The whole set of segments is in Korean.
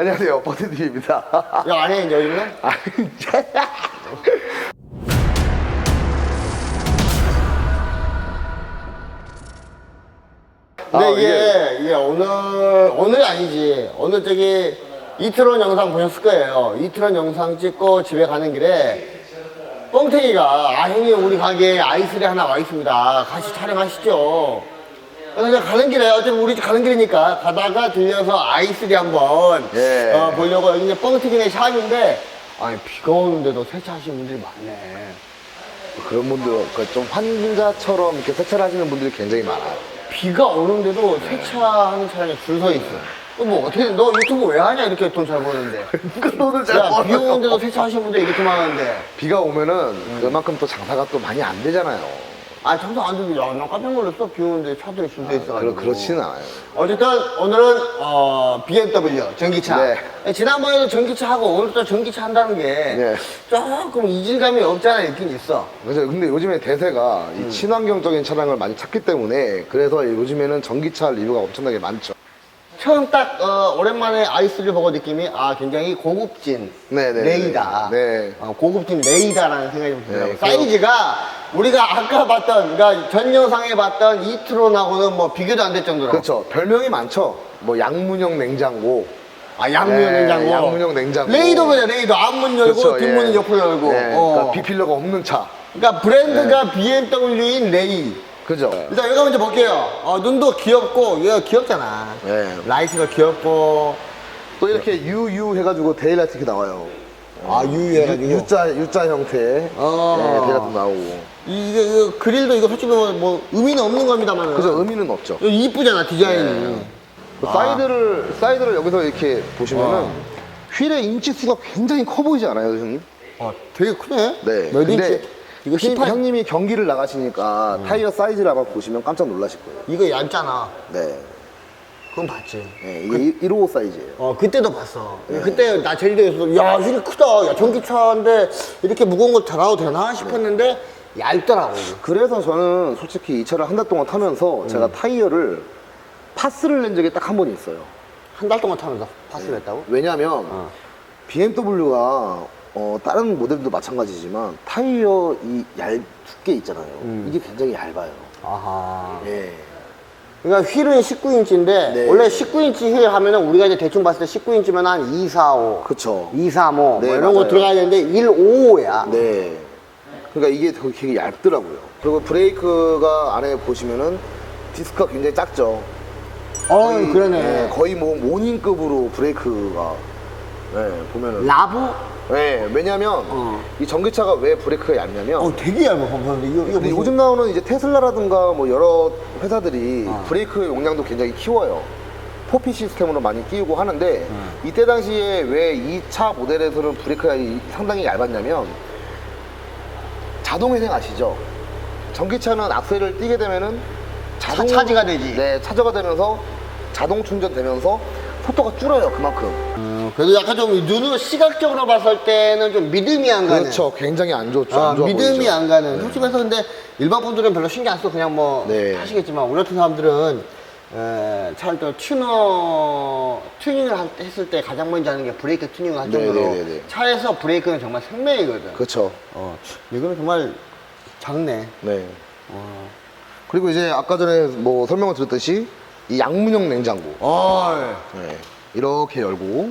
안녕하세요, 버티TV입니다. 야, 안에 이제 여기는? 아, 근데 아, 이게, 이게 오늘, 오늘이 아니지. 오늘 저기 이트론 영상 보셨을 거예요. 이트론 영상 찍고 집에 가는 길에 뻥튀기가, 아, 형님, 우리 가게에 아이스리 하나 와 있습니다. 같이 촬영하시죠. 그냥 가는 길에, 어차피 우리 집 가는 길이니까 가다가 들려서 아이스리 한번 예. 어, 보려고 여기 이제 뻥튀기네 샵인데, 아니, 비가 오는데도 세차하시는 분들이 많네. 그런 분들, 그좀 환자처럼 이렇게 세차를 하시는 분들이 굉장히 많아요. 비가 오는데도 세차하는 차량이 줄서 있어. 어, 뭐 어떻게 너 유튜브 왜 하냐 이렇게 돈 잘 버는데. 돈을 야, 비 오는데도 세차하시는 분들 이렇게 많은데. 비가 오면은 그만큼 또 장사가 또 많이 안 되잖아요. 아, 정상 안 되도 야, 나 깜짝 놀랐어. 비 오는데 차들이 줄 서 있어가지고. 그렇, 그렇지는 않아요. 어쨌든 오늘은 어, BMW 전기차. 네. 지난번에도 전기차 하고 오늘 또 전기차 한다는 게 네. 조금 이질감이 없잖아 있긴 있어. 그래서 근데 요즘에 대세가 음. 이 친환경적인 차량을 많이 찾기 때문에 그래서 요즘에는 전기차 리뷰가 엄청나게 많죠. 처음 딱 어, 오랜만에 아이스를 보고 느낌이 아 굉장히 고급진 네네. 레이다. 네. 어, 고급진 레이다라는 생각이 좀 들어요. 네, 사이즈가 우리가 아까 봤던 그러니까 전 영상에 봤던 이트론하고는 뭐 비교도 안 될 정도로. 그렇죠. 별명이 많죠. 뭐 양문형 냉장고. 아 양문형 네, 냉장고. 양문형 냉장고. 레이도 그래 레이도 앞문 열고 그렇죠, 뒷문은 예. 옆으로 열고. 네, 어. 그러니까 비필러가 없는 차. 그러니까 브랜드가 BMW인 레이. 그죠? 일단 여기 먼저 볼게요. 어, 눈도 귀엽고 얘가 귀엽잖아. 네. 라이트가 귀엽고 또 이렇게 UU 해가지고 데일라이트 이렇게 나와요. 아 유유해가지고. U자, U자 형태. 어. 네, 데일라이트 나오고. 이게 이거 그릴도 이거 솔직히 뭐, 뭐 의미는 없는 겁니다만. 그죠? 의미는 없죠. 이거 이쁘잖아 디자인이. 그 아. 사이드를, 사이드를 여기서 이렇게 보시면은 와. 휠의 인치 수가 굉장히 커 보이지 않아요, 형님? 아 되게 크네. 네. 몇 근데 인치? 이거 형님, 18. 형님이 경기를 나가시니까 음. 타이어 사이즈를 한번 보시면 깜짝 놀라실 거예요. 이거 얇잖아. 네. 그건 봤지. 네 이게 155 사이즈예요. 어 그때도 봤어. 그때 나 제주도에서 야 휠이 크다. 야 전기차인데 이렇게 무거운 걸 달아도 되나 싶었는데 얇더라고. 그래서 저는 솔직히 이 차를 한 달 동안 타면서 제가 음. 타이어를 파스를 낸 적이 딱 한 번 있어요. 한 달 동안 타면서 파스를 했다고? 왜냐면 어. BMW가 어, 다른 모델도 마찬가지지만 타이어 이 얇, 두께 있잖아요. 음. 이게 굉장히 얇아요. 아하. 예. 그러니까 휠은 19인치인데 네. 원래 19인치 휠 하면은 우리가 이제 대충 봤을 때 19인치면 한 245, 그쵸. 235뭐 네, 이런 거 맞아요. 들어가야 되는데 155야. 네. 그러니까 이게 되게 되게 얇더라고요. 그리고 브레이크가 안에 보시면은 디스크가 굉장히 작죠. 어, 거의, 그러네. 네, 거의 뭐 모닝급으로 브레이크가 네, 보면은 라보? 네, 왜냐면 어. 이 전기차가 왜 브레이크가 얇냐면 어, 되게 얇아. 봐봐. 이거, 이거 근데 무슨- 요즘 나오는 이제 테슬라라든가 뭐 여러 회사들이 어. 브레이크 용량도 굉장히 키워요. 포피 시스템으로 많이 끼우고 하는데 어. 이때 당시에 왜 이 차 모델에서는 브레이크가 이- 상당히 얇았냐면 자동 회생 아시죠? 전기차는 악셀을 띄게 되면은 자동 차- 차지가 되지. 네, 차저가 되면서 자동 충전되면서 속도가 줄어요 그만큼. 음, 그래도 약간 좀 눈으로 시각적으로 봤을 때는 좀 믿음이 안 가는. 그렇죠, 굉장히 안 좋죠. 아, 안 좋아 믿음이 보이죠. 안 가는. 솔직히 해서 근데 일반 분들은 별로 신경 안 써. 그냥 뭐 네. 하시겠지만 우리 같은 사람들은 에, 차를 또 튜너 튜닝을 할- 했을 때 가장 먼저 하는 게 브레이크 튜닝을 할 네, 정도로 네, 네, 네. 차에서 브레이크는 정말 생명이거든. 그렇죠. 어, 이거는 정말 작네. 네. 어. 그리고 이제 아까 전에 뭐 설명을 드렸듯이 이 양문형 냉장고 어. 네. 이렇게 열고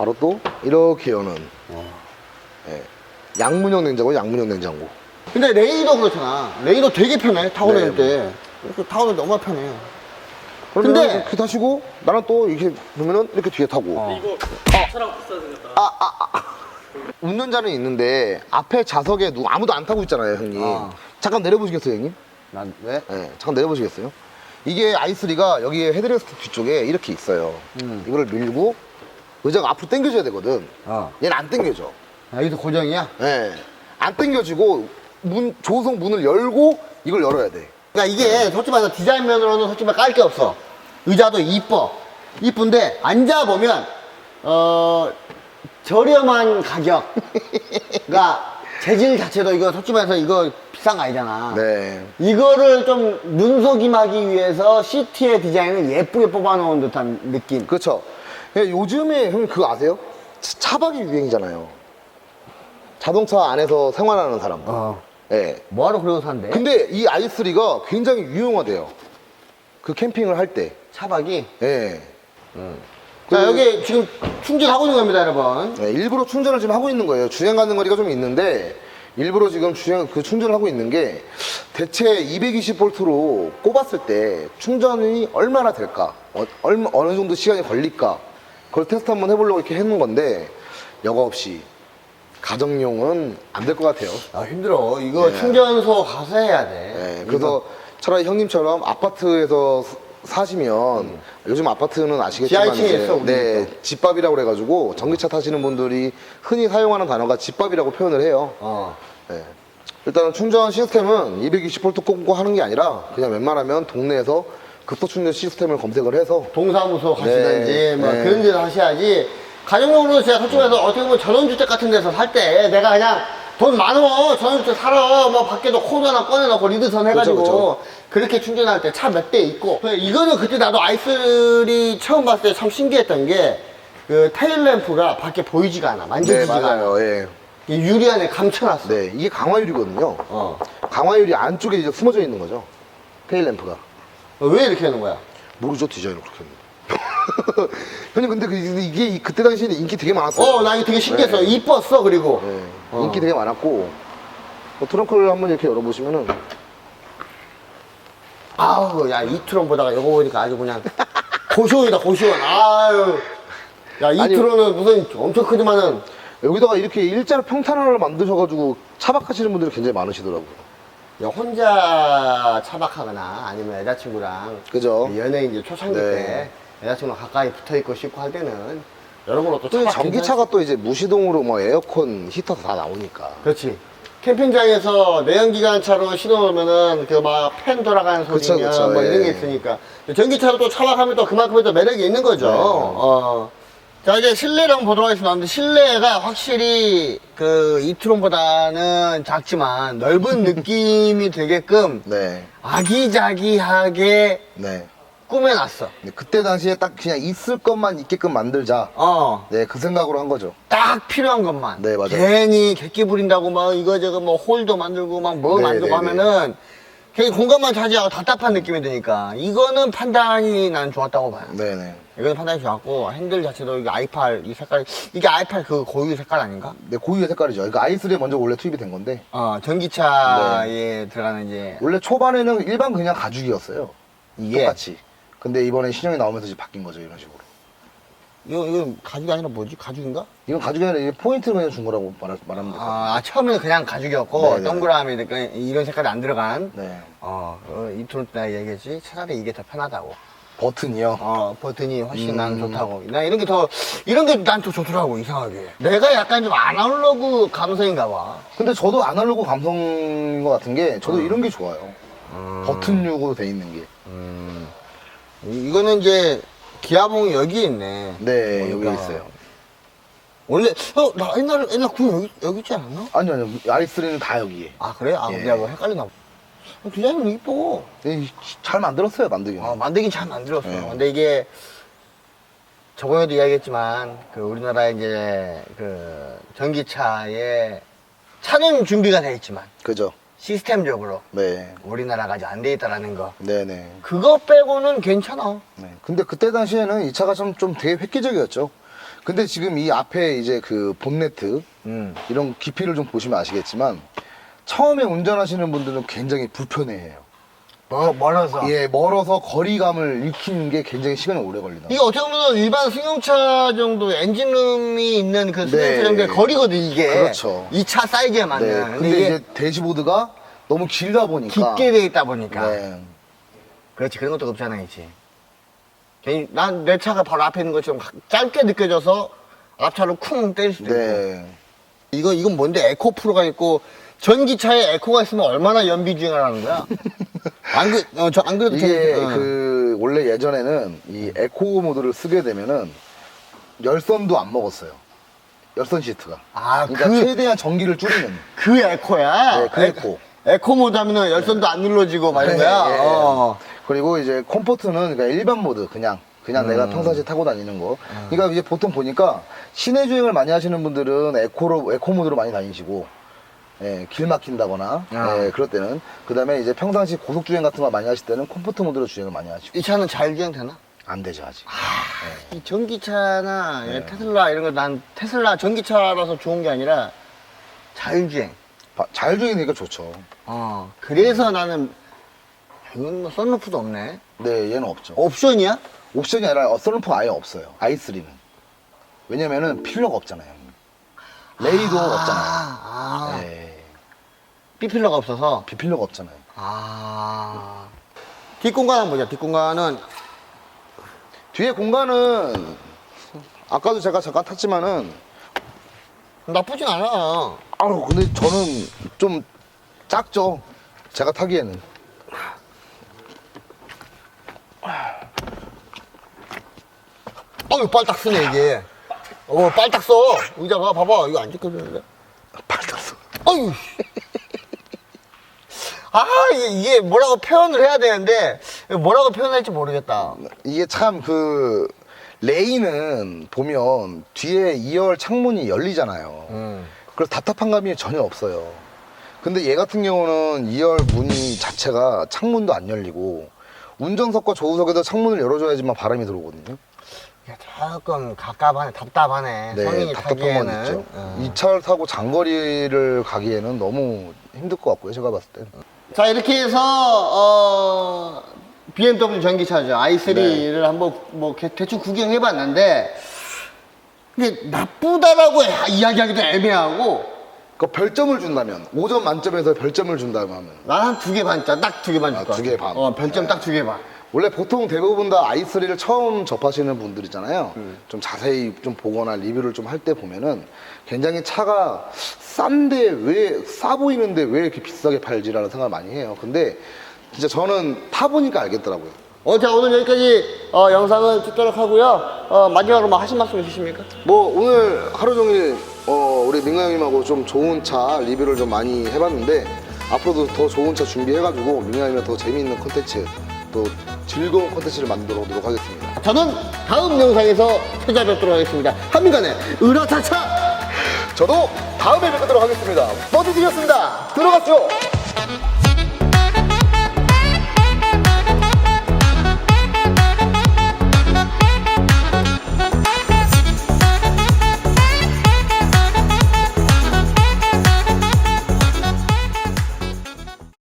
바로 또 이렇게 여는 네. 양문형 냉장고 양문형 냉장고 근데 레이도 그렇잖아. 레이도 되게 편해. 타고 네. 다닐 때. 이렇게 타고 다닐 때 너무 편해. 그러면 근데- 이렇게 타시고 나는 또 이렇게 보면은 이렇게 뒤에 타고 어. 이거 차랑 비슷하게 생겼다. 아, 운전자는 있는데 앞에 좌석에 누구 아무도 안 타고 있잖아요 형님 어. 잠깐 내려보시겠어요 형님? 난 왜? 네, 잠깐 내려보시겠어요? 이게 i3가 여기에 헤드레스트 뒤쪽에 이렇게 있어요 음. 이거를 밀고 의자가 앞으로 당겨줘야 되거든 어. 얘는 안 당겨져 아, 여기도 고정이야? 예. 안 당겨지고 문 조성 문을 열고 이걸 열어야 돼. 그러니까 이게 솔직히 말해서 디자인 면으로는 솔직히 말해 깔게 없어. 의자도 이뻐. 이쁜데 앉아보면 어 저렴한 가격. 그러니까 재질 자체도 이거 솔직히 말해서 이거 비싼 거 아니잖아. 네. 이거를 좀 눈속임하기 위해서 시트의 디자인을 예쁘게 뽑아놓은 듯한 느낌. 그렇죠. 예, 요즘에 형님 그거 아세요? 차- 차박이 유행이잖아요. 자동차 안에서 생활하는 사람. 어. 예. 뭐하러 그러고 산대? 근데 이 i3가 굉장히 유용하대요. 그 캠핑을 할 때. 차박이. 예. 자, 여기 지금 충전하고 있는 겁니다, 여러분. 네, 일부러 충전을 지금 하고 있는 거예요. 주행 가는 거리가 좀 있는데 일부러 지금 주행 그 충전을 하고 있는 게 대체 220볼트로 꼽았을 때 충전이 얼마나 될까? 어, 얼마 어느 정도 시간이 걸릴까? 그걸 테스트 한번 해보려고 이렇게 해놓은 건데 여과 없이 가정용은 안 될 것 같아요. 아, 힘들어. 이거 네. 충전소 가서 해야 돼. 네, 그래서 차라리 형님처럼 아파트에서 스- 사시면 요즘 아파트는 아시겠지만 지하층에 이제 있어, 우리 네, 집밥이라고 그래가지고 전기차 타시는 분들이 흔히 사용하는 단어가 집밥이라고 표현을 해요. 어. 네. 일단은 충전 시스템은 220V 꽂고 하는 게 아니라 그냥 웬만하면 동네에서 급속 충전 시스템을 검색을 해서 동사무소 가시든지 네. 뭐 네. 그런 데서 하셔야지 가정용으로 제가 솔직히 말해서 어떻게 보면 전원주택 같은 데서 살 때 내가 그냥 돈 많어 전원주택 살아 뭐 밖에도 코드 하나 꺼내놓고 리드선 해가지고 그렇게 충전할 때 차 몇 대 있고 이거는 그때 나도 i3 처음 봤을 때 참 신기했던 게 그 테일램프가 밖에 보이지가 않아 네 만져지지가 않아 맞아요. 예. 이 유리 안에 감춰놨어 네 이게 강화유리거든요. 어. 강화유리 안쪽에 이제 숨어져 있는 거죠. 테일 램프가. 어, 왜 이렇게 하는 거야? 모르죠 디자인을 그렇게 했는데. 형님 근데 그- 이게 이- 그때 당시에 인기 되게 많았어요. 어 나 이거 되게 신기했어 네. 이뻤어 그리고 네, 어. 인기 되게 많았고 뭐 트렁크를 한번 이렇게 열어보시면은 아우 야 이 트론 보다가 이거 보니까 아주 그냥 고시원이다 고시원 아유 야 아니, 이트론은 무슨 엄청 크지만은 여기다가 이렇게 일자로 평탄화를 만드셔가지고 차박하시는 분들이 굉장히 많으시더라고요. 야, 혼자 차박하거나 아니면 여자친구랑 그죠? 연예인 이제 초창기 네. 때 여자친구랑 가까이 붙어 있고 싶고 할 때는 여러모로 또 또 차박 전기차가 또 이제 무시동으로 뭐 에어컨 히터 다 나오니까. 그렇지 캠핑장에서 내연기관차로 신어놓으면은 그 막 팬 돌아가는 그쵸, 그쵸, 뭐 이런 게 예. 있으니까 전기차로 또 차박하면 또 그만큼의 또 매력이 있는 거죠 네. 어. 자 이제 실내를 한번 보도록 하겠습니다 실내가 확실히 그 이트론보다는 작지만 넓은 느낌이 되게끔 네, 아기자기하게 네. 꾸며놨어 네, 그때 당시에 딱 그냥 있을 것만 있게끔 만들자. 어. 네, 그 생각으로 한 거죠. 딱 필요한 것만. 네, 맞아요. 괜히 객기 부린다고 막 이거저거 뭐 홀도 만들고 막 뭐 네, 만들고 네, 하면은 괜히 공간만 차지하고 답답한 느낌이 드니까 이거는 판단이 난 좋았다고 봐요. 네, 네. 이거는 판단이 좋았고 핸들 자체도 이게 i8 이 색깔 이게 i8 그 고유 색깔 아닌가? 네, 고유의 색깔이죠. 그러니까 i3에 먼저 원래 투입이 된 건데 어 전기차에 네. 들어가는 이제 원래 초반에는 일반 그냥 가죽이었어요. 이게 똑같이. 근데 이번에 신형이 나오면서 이제 바뀐 거죠, 이런 식으로. 이거 이거 가죽이 아니라 뭐지? 가죽인가? 이건 가죽이 아니라 이게 포인트를 그냥 준 거라고 말, 말하면 같아요. 아, 아, 처음에는 그냥 가죽이었고 네, 네. 동그라미 그러니까 이런 색깔이 안 들어간 네. 어, 어 이트론 때 얘기했지 차라리 이게 더 편하다고. 버튼이요. 어, 버튼이 훨씬 난 음. 좋다고. 나 이런 게 더, 이런 게 난 더 좋더라고, 이상하게. 내가 약간 좀 아날로그 감성인가 봐. 근데 저도 아날로그 감성인 것 같은 게 저도 이런 게 좋아요. 버튼류로 돼 있는 게. 이- 이거는 이제, 기아봉이 여기 있네. 네, 여기 보니까. 있어요. 원래, 어, 나 옛날에, 옛날 구형 여기, 여기 있지 않았나? 아니요, 아니요. i3는 다 여기에. 아, 그래? 아, 예. 내가 뭐 헷갈리나 봐. 어, 디자인은 이뻐. 네, 잘 만들었어요, 만들기는. 어, 만들긴 잘 만들었어. 네. 근데 이게, 저번에도 이야기했지만, 그, 우리나라에 이제, 그, 전기차에, 차는 준비가 돼 있지만, 그죠? 시스템적으로 네. 우리나라가 아직 안 돼 있다라는 거. 네네. 그거 빼고는 괜찮아. 네. 근데 그때 당시에는 이 차가 좀, 좀 되게 획기적이었죠. 근데 지금 이 앞에 이제 그 본네트, 음. 이런 깊이를 좀 보시면 아시겠지만, 처음에 운전하시는 분들은 굉장히 불편해해요. 멀, 멀어서. 예, 멀어서 거리감을 익히는 게 굉장히 시간이 오래 걸린다. 이게 어떻게 보면 일반 승용차 정도 엔진룸이 있는 그 승용차 네. 정도의 거리거든, 이게. 그렇죠. 이 차 사이즈에 맞는. 네. 근데, 근데 이제 대시보드가 너무 길다 보니까. 깊게 돼 있다 보니까. 네. 그렇지, 그런 것도 있지. 괜히, 난 내 차가 바로 앞에 있는 것처럼 짧게 느껴져서 앞차로 쿵 때릴 수도 있고. 네. 이거, 이건 뭔데? 에코 프로가 있고, 전기차에 에코가 있으면 얼마나 연비 주행을 하는 거야? 안 그, 어, 저, 안 그래도 이게 전- 어. 그 원래 예전에는 이 에코 모드를 쓰게 되면은 열선도 안 먹었어요. 열선 시트가. 아, 그러니까 그- 최대한 전기를 줄이는. 그 에코야? 네, 그 에코. 에코 모드 하면은 열선도 안 눌러지고 막 이런 네, 거야? 예. 어. 그리고 이제 컴포트는 그러니까 일반 모드 그냥 그냥 내가 평상시 에 타고 다니는 거. 그러니까 이제 보통 보니까 시내 주행을 많이 하시는 분들은 에코로 에코 모드로 많이 다니시고 예, 길 막힌다거나 아. 예, 그럴 때는 그다음에 이제 평상시 고속 주행 같은 거 많이 하실 때는 컴포트 모드로 주행을 많이 하시고 이 차는 자율주행 되나? 안 되죠 아직. 이 전기차나 테슬라 이런 거 난 테슬라 전기차라서 좋은 게 아니라 자율주행. 바- 자율주행이니까 좋죠. 어. 그래서 나는 이건 뭐 썬루프도 없네. 네, 얘는 없죠. 옵션이야? 옵션이 아니라 썬루프 아예 없어요. i3는. 왜냐면은 필요가 없잖아요. 레이도 없잖아요. 아, 네, 삐필러가 없어서. 비필요가 없잖아요. 아. 뒷공간 한번 보자. 뒷공간은 뒤에 공간은 아까도 제가 잠깐 탔지만은 나쁘진 않아. 아우 근데 저는 좀 작죠. 제가 타기에는. 어우, 빨딱 쓰네, 이게. 어, 빨딱 써. 의자가 봐봐. 이거 안 지켜주는데. 팔탔어. 어휴. 아, 이게, 이게 뭐라고 표현을 해야 되는데, 뭐라고 표현할지 모르겠다. 이게 참 그 레이는 보면 뒤에 2열 창문이 열리잖아요. 음. 그래서 답답한 감이 전혀 없어요. 근데 얘 같은 경우는 2열 문이 자체가 창문도 안 열리고 운전석과 조우석에도 창문을 열어줘야지만 바람이 들어오거든요. 이게 조금 갑갑하네, 답답하네. 성인이 답답한 타기에는. 건 있죠. 어. 이 차를 타고 장거리를 가기에는 너무 힘들 것 같고요. 제가 봤을 때. 자, 이렇게 해서, 어, BMW 전기차죠. i3를 네. 한번 뭐 개- 대충 구경해 봤는데, 이게 나쁘다라고 이야기하기도 애매하고, 그 별점을 준다면 5점 만점에서 별점을 준다면 난 한 두 개 반짜, 딱 두 개반 아, 줄것 두개 같아. 반. 어, 별점 딱 두 개 반. 원래 보통 대부분 다 i3를 처음 접하시는 분들이잖아요. 음. 좀 자세히 좀 보거나 리뷰를 좀 할 때 보면은 굉장히 차가 싼데 왜 싸 보이는데 왜 이렇게 비싸게 팔지라는 생각을 많이 해요. 근데 진짜 저는 타보니까 알겠더라고요. 어, 자, 오늘 여기까지 어, 영상을 찍도록 하고요. 어, 마지막으로 뭐 하신 말씀 있으십니까? 뭐 오늘 하루 종일 어, 우리 민가 형님하고 좀 좋은 차 리뷰를 좀 많이 해봤는데 앞으로도 더 좋은 차 준비해가지고 민가 형님이랑 더 재미있는 콘텐츠 또 즐거운 콘텐츠를 만들어 오도록 하겠습니다. 저는 다음 영상에서 찾아뵙도록 하겠습니다. 한민간의 으라차차! 저도 다음에 뵙도록 하겠습니다. 버디드렸습니다. 들어갔죠?